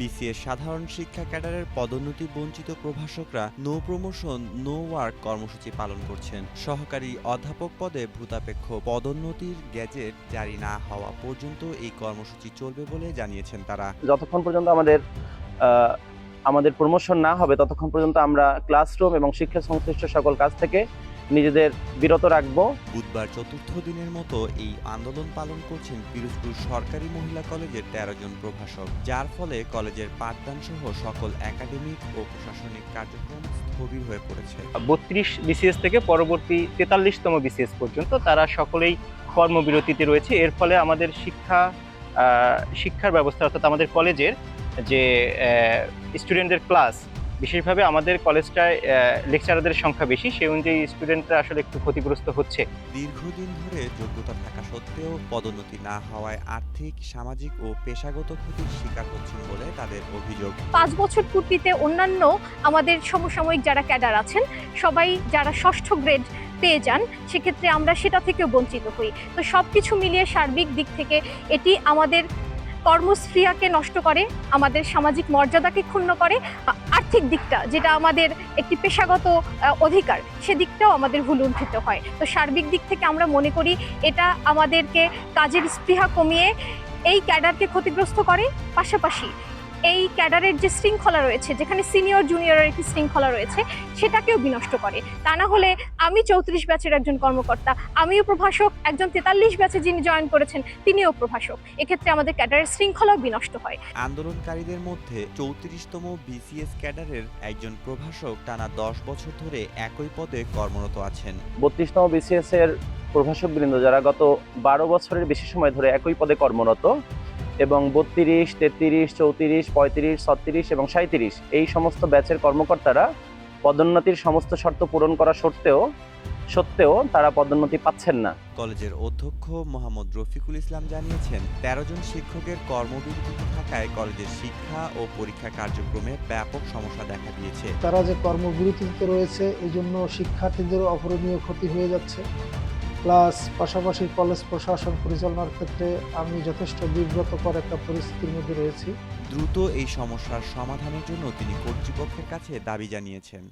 BCS সাধারণ শিক্ষা ক্যাডারের পদোন্নতি বঞ্চিত প্রভাষকরা নো প্রমোশন, নো ওয়ার্ক কর্মসূচি পালন করছেন। সহকারী অধ্যাপক পদে ভূতাপেক্ষ পদোন্নতির গ্যাজেট জারি না হওয়া পর্যন্ত এই কর্মসূচি চলবে বলে জানিয়েছেন তারা। যতক্ষণ পর্যন্ত আমাদের আমাদের প্রমোশন না হবে, ততক্ষণ পর্যন্ত আমরা ক্লাসরুম এবং শিক্ষা সংশ্লিষ্ট সকল কাজ থেকে নিজেদের বিরত রাখব। বুধবার চতুর্থ দিনের মতো এই আন্দোলন পালন করছেন পিরোজপুর সরকারি মহিলা কলেজের তেরো জন প্রভাষক যার ফলে কলেজের পাঠদান সহ সকল একাডেমিক ও প্রশাসনিক কার্যক্রম স্থবির হয়ে পড়েছে। বত্রিশ বিসিএস থেকে পরবর্তী তেতাল্লিশতম বিসিএস পর্যন্ত তারা সকলেই কর্মবিরতিতে রয়েছে। এর ফলে আমাদের শিক্ষা শিক্ষার ব্যবস্থা অর্থাৎ আমাদের কলেজের যে স্টুডেন্টদের ক্লাস বিশেষভাবে আমাদের কলেজটায় লেকচারারদের সংখ্যা বেশি সেই অনুযায়ী স্টুডেন্টরা আসলে একটু ক্ষতিগ্রস্ত হচ্ছে। দীর্ঘদিন ধরে যোগ্যতা থাকা সত্ত্বেও পদোন্নতি না হওয়ায় আর্থিক সামাজিক ও পেশাগত ক্ষতির শিকার হচ্ছেন বলে তাদের অভিযোগ। পাঁচ বছর পূর্তিতে অন্যান্য আমাদের সমসাময়িক যারা ক্যাডার আছেন সবাই যারা ষষ্ঠ গ্রেড পেয়ে যান সেক্ষেত্রে আমরা সেটা থেকেও বঞ্চিত হই। তো সব কিছু মিলিয়ে সার্বিক দিক থেকে এটি আমাদের কর্মস্ফিয়াকে নষ্ট করে আমাদের সামাজিক মর্যাদাকে ক্ষুণ্ণ করে আর্থিক দিকটা, যেটা আমাদের একটি পেশাগত অধিকার, সেদিকটাও আমাদের ভুলুণ্ঠিত হয়। তো সার্বিক দিক থেকে আমরা মনে করি এটা আমাদেরকে কাজের স্পৃহা কমিয়ে এই ক্যাডারকে ক্ষতিগ্রস্ত করে। পাশাপাশি এই ক্যাডারের যে শৃঙ্খলা রয়েছে যেখানে সিনিয়র জুনিয়রের একটি শৃঙ্খলা রয়েছে সেটাকেও বিনষ্ট করে। তা না হলে আমি চৌত্রিশ ব্যাচের একজন কর্মকর্তা আমিও প্রভাষক একজন তেতাল্লিশ ব্যাচে যিনি জয়েন করেছেন তিনিও প্রভাষক। এক্ষেত্রে আমাদের ক্যাডারের শৃঙ্খলাও বিনষ্ট হয়। আন্দোলনকারীদের মধ্যে চৌত্রিশতম বিসিএস ক্যাডারের একজন প্রভাষক টানা দশ বছর ধরে একই পদে কর্মরত আছেন। বত্রিশতম বিসিএস এর প্রভাষক বৃন্দ যারা গত বারো বছরের বেশি সময় ধরে একই পদে কর্মরত এবং বত্রিশ তেত্রিশ চৌত্রিশ পঁয়ত্রিশ ছত্রিশ এবং সাঁত্রিশ এই সমস্ত ব্যাচের কর্মকর্তারা পদোন্নতির সমস্ত শর্ত পূরণ করা সত্ত্বেও সত্ত্বেও তারা পদোন্নতি পাচ্ছেন না। কলেজের অধ্যক্ষ মোহাম্মদ রফিকুল ইসলাম জানিয়েছেন তেরো জন শিক্ষকের কর্মবিরতিতে থাকায় কলেজের শিক্ষা ও পরীক্ষা কার্যক্রমে ব্যাপক সমস্যা দেখা দিয়েছে। তারা যে কর্মবিরতিতে রয়েছে এই জন্য শিক্ষার্থীদের অপরণীয় ক্ষতি হয়ে যাচ্ছে। প্লাস পাশাপাশি কলেজ প্রশাসন পরিচালনার ক্ষেত্রে আমি যথেষ্ট বিব্রতকর একটা পরিস্থিতির মধ্যে রয়েছি। দ্রুত এই সমস্যার সমাধানের জন্য তিনি কর্তৃপক্ষের কাছে দাবি জানিয়েছেন।